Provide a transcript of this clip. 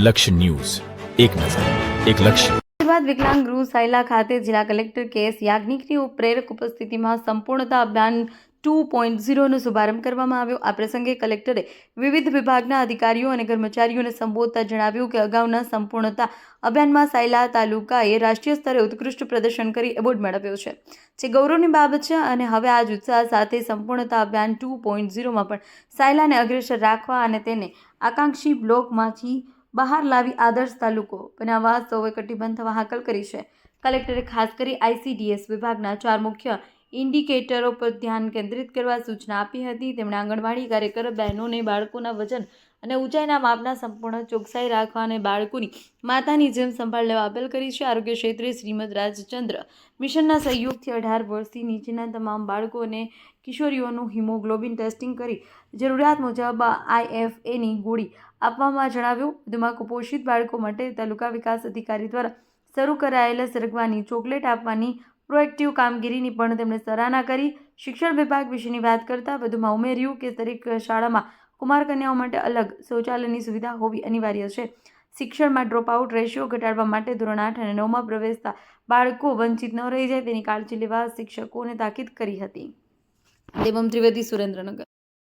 લક્ષ્ય ન્યૂઝ. એક નજર, એક લક્ષ્ય. બાદ વિકલાંગ ગૃહ સાયલા ખાતે જિલ્લા કલેક્ટર કે એસ યાજ્ઞિકની પ્રેરક ઉપસ્થિતિમાં સંપૂર્ણતા અભિયાન ટુ પોઈન્ટ ઝીરોનો શુભારંભ કરવામાં આવ્યો. આ પ્રસંગે કલેક્ટરે વિવિધ વિભાગના અધિકારીઓ અને કર્મચારીઓને સંબોધતા જણાવ્યું કે અગાઉના સંપૂર્ણતા અભિયાનમાં સાયલા તાલુકાએ રાષ્ટ્રીય સ્તરે ઉત્કૃષ્ટ પ્રદર્શન કરી એવોર્ડ મેળવ્યો છે. જે ગૌરવની બાબત છે અને હવે આ જ ઉત્સાહ સાથે સંપૂર્ણતા અભિયાન ટુ પોઈન્ટ ઝીરોમાં પણ સાયલાને અગ્રેસર રાખવા અને તેને આકાંક્ષી બ્લોકમાંથી બહાર લાવી આદર્શ તાલુકો. બનાવવા સૌએ કટિબંધ થવા હાકલ કરી છે. કલેક્ટરે ખાસ કરી આઈસીડીએસ વિભાગના ચાર મુખ્ય ઇન્ડિકેટરો પર ધ્યાન કેન્દ્રિત કરવા સૂચના આપી હતી. તેમણે આંગણવાડી કાર્યકર, બહેનોને બાળકોના વજન અને ઊંચાઈના માપના સંપૂર્ણ ચોકસાઈ રાખવા અને બાળકોની માતાની જેમ સંભાળ લેવા અપીલ કરી છે. આરોગ્ય ક્ષેત્રે શ્રીમદ રાજચંદ્ર મિશનના સહયોગથી અઢાર વર્ષથી નીચેના તમામ બાળકો અને કિશોરીઓનું હિમોગ્લોબિન ટેસ્ટિંગ કરી જરૂરિયાત મુજબ આઈએફએની ગોળી આપવામાં જણાવ્યું. વધુમાં કુપોષિત બાળકો માટે તાલુકા વિકાસ અધિકારી દ્વારા શરૂ કરાયેલા સરગવાની ચોકલેટ આપવાની પ્રોએક્ટિવ કામગીરીની પણ તેમણે સરાહના કરી. શિક્ષણ વિભાગ વિશેની વાત કરતાં વધુમાં ઉમેર્યું કે દરેક શાળામાં કુમાર કન્યાઓ માટે અલગ શૌચાલયની સુવિધા હોવી અનિવાર્ય છે. શિક્ષણમાં ડ્રોપ આઉટ રેશિયો ઘટાડવા માટે ધોરણ આઠ અને નવમાં પ્રવેશતા બાળકો વંચિત ન રહી જાય તેની કાળજી લેવા શિક્ષકોને તાકીદ કરી હતી. દેવમ ત્રિવેદી સુરેન્દ્રનગર.